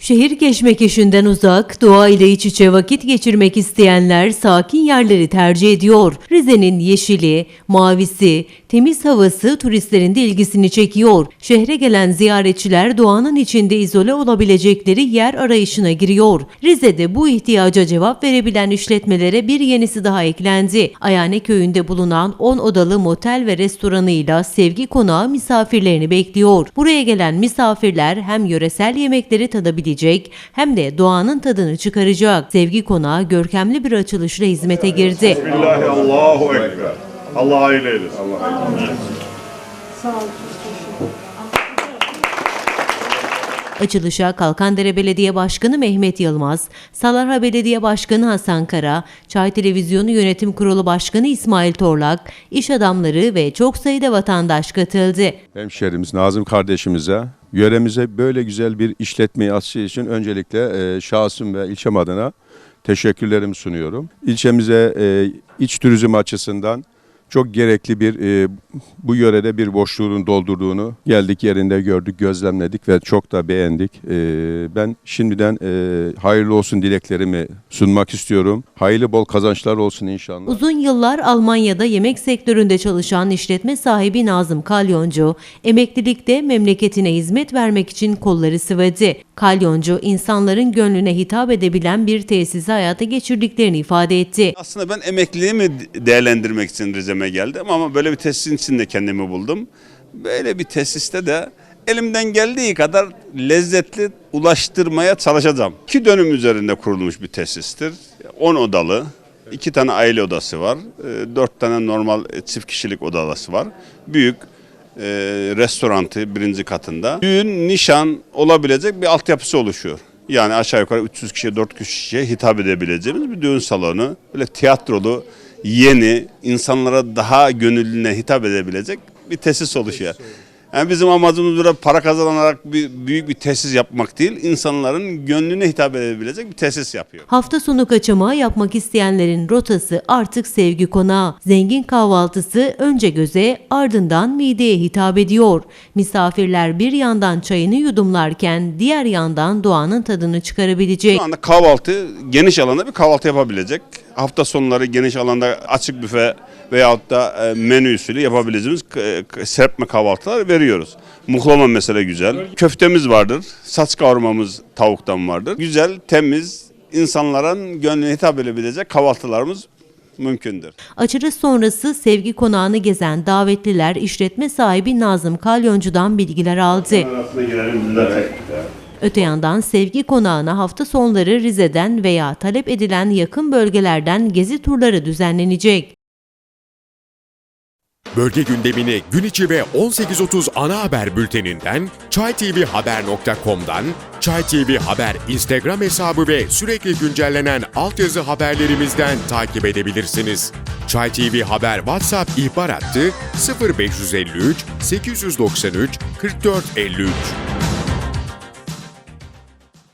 Şehir keşmekeşinden uzak, doğa ile iç içe vakit geçirmek isteyenler sakin yerleri tercih ediyor. Rize'nin yeşili, mavisi, temiz havası turistlerin de ilgisini çekiyor. Şehre gelen ziyaretçiler doğanın içinde izole olabilecekleri yer arayışına giriyor. Rize'de bu ihtiyaca cevap verebilen işletmelere bir yenisi daha eklendi. Ayane köyünde bulunan 10 odalı motel ve restoranıyla Sevgi Konağı misafirlerini bekliyor. Buraya gelen misafirler hem yöresel yemekleri tadabilecek hem de doğanın tadını çıkaracak. Sevgi Konağı görkemli bir açılışla hizmete girdi. Billahi Allahu Ekber. Allah hayırlı eylesin. Allah Açılışa Kalkandere Belediye Başkanı Mehmet Yılmaz, Salarha Belediye Başkanı Hasan Kara, Çay Televizyonu Yönetim Kurulu Başkanı İsmail Torlak, iş adamları ve çok sayıda vatandaş katıldı. hemşerimiz Nazım kardeşimize, yöremize böyle güzel bir işletmeyi açtığı için öncelikle e, şahsım ve ilçem adına teşekkürlerimi sunuyorum. İlçemize e, iç turizm açısından çok gerekli bir e, bu yörede bir boşluğun doldurduğunu geldik yerinde gördük, gözlemledik ve çok da beğendik. E, ben şimdiden e, hayırlı olsun dileklerimi sunmak istiyorum. Hayırlı bol kazançlar olsun inşallah. Uzun yıllar Almanya'da yemek sektöründe çalışan işletme sahibi Nazım Kalyoncu, emeklilikte memleketine hizmet vermek için kolları sıvadı. Kalyoncu, insanların gönlüne hitap edebilen bir tesisi hayata geçirdiklerini ifade etti. Aslında ben emekliliğimi değerlendirmek için Rize'me geldim ama böyle bir tesisin içinde kendimi buldum. Böyle bir tesiste de elimden geldiği kadar lezzetli ulaştırmaya çalışacağım. İki dönüm üzerinde kurulmuş bir tesistir. 10 odalı, iki tane aile odası var, e, dört tane normal e, çift kişilik odası var. Büyük e, restorantı birinci katında. Düğün, nişan olabilecek bir altyapısı oluşuyor. Yani aşağı yukarı 300 kişiye 400 kişiye hitap edebileceğimiz bir düğün salonu. Böyle tiyatrolu, yeni, insanlara daha gönüllüne hitap edebilecek bir tesis oluşuyor. Yani bizim amacımız burada para kazanarak bir, büyük bir tesis yapmak değil, insanların gönlüne hitap edebilecek bir tesis yapıyor. Hafta sonu kaçamağı yapmak isteyenlerin rotası artık sevgi konağı. Zengin kahvaltısı önce göze ardından mideye hitap ediyor. Misafirler bir yandan çayını yudumlarken diğer yandan doğanın tadını çıkarabilecek. Şu anda kahvaltı geniş alanda bir kahvaltı yapabilecek. Hafta sonları geniş alanda açık büfe veyahut da e, menü usulü yapabileceğimiz e, serpme kahvaltılar veriyoruz. Muhlama mesela güzel. Köftemiz vardır. Saç kavurmamız tavuktan vardır. Güzel, temiz, insanların gönlüne hitap edebilecek kahvaltılarımız mümkündür. Açılış sonrası sevgi konağını gezen davetliler işletme sahibi Nazım Kalyoncu'dan bilgiler aldı. Arasına girelim. Öte yandan sevgi konağına hafta sonları Rize'den veya talep edilen yakın bölgelerden gezi turları düzenlenecek. Bölge gündemini gün içi ve 18.30 ana haber bülteninden, çaytvhaber.com'dan, Çay TV Haber Instagram hesabı ve sürekli güncellenen altyazı haberlerimizden takip edebilirsiniz. Çay TV Haber WhatsApp ihbar hattı 0553 893 4453.